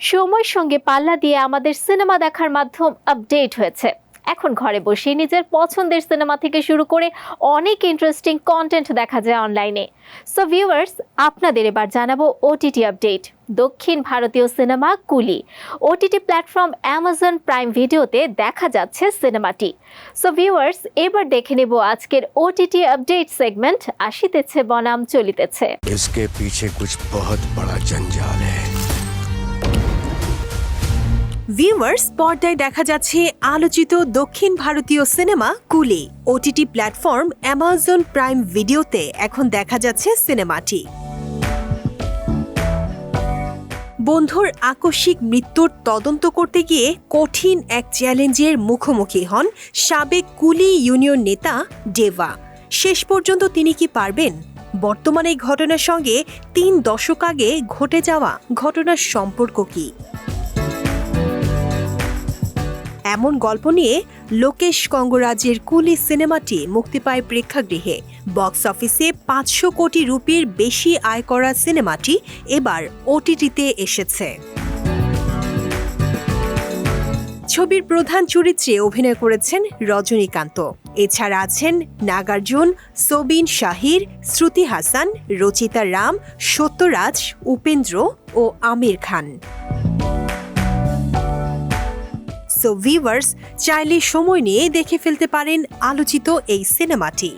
সময়ের সঙ্গে পাল্লা দিয়ে আমাদের সিনেমা দেখার মাধ্যম আপডেট হয়েছে এখন ঘরে বসে নিজের পছন্দের সিনেমা থেকে শুরু করে অনেক ইন্টারেস্টিং কন্টেন্ট দেখা যায় অনলাইনে সো ভিউয়ার্স আপনাদের এবার জানাবো ওটিটি আপডেট দক্ষিণ ভারতীয় cinema Coolie OTT platform Amazon Prime ভিডিওতে দেখা যাচ্ছে সিনেমাটি সো ভিউয়ার্স এবার দেখে নেব আজকের ওটিটি আপডেট সেগমেন্ট আসিতেছে বনাম চলিতেছে इसके पीछे कुछ बहुत बड़ा जंजाल है ভিউয়ার্স পর্দায় দেখা যাচ্ছে আলোচিত দক্ষিণ ভারতীয় cinema Coolie. OTT platform Amazon Prime ভিডিওতে এখন দেখা যাচ্ছে সিনেমাটি। বন্ধুর আকস্মিক মৃত্যুর তদন্ত করতে গিয়ে কঠিন এক চ্যালেঞ্জের মুখোমুখি হন সাবেক কুলি ইউনিয়ন নেতা ডেভা। শেষ পর্যন্ত তিনি কি পারবেন? বর্তমানে এই ঘটনার সঙ্গে তিন দশক আগে ঘটে যাওয়া ঘটনার সম্পর্ক কি? এমন গল্প নিয়ে লোকেশ কঙ্গরাজের কুলি সিনেমাটি মুক্তি পায় প্রেক্ষাগৃহে। বক্স অফিসে পাঁচশো কোটি রুপির বেশি আয় করা সিনেমাটি এবার ওটিটিতে এসেছে। ছবির প্রধান চরিত্রে অভিনয় করেছেন রজনীকান্ত। এছাড়া আছেন নাগার্জুন, সোবিন শাহির, শ্রুতি হাসান, রচিতা রাম, সত্যরাজ, উপেন্দ্র ও আমির খান। সো ভিভার্স চাইলে সময় নিয়ে দেখে ফেলতে পারেন আলোচিত এই সিনেমাটি।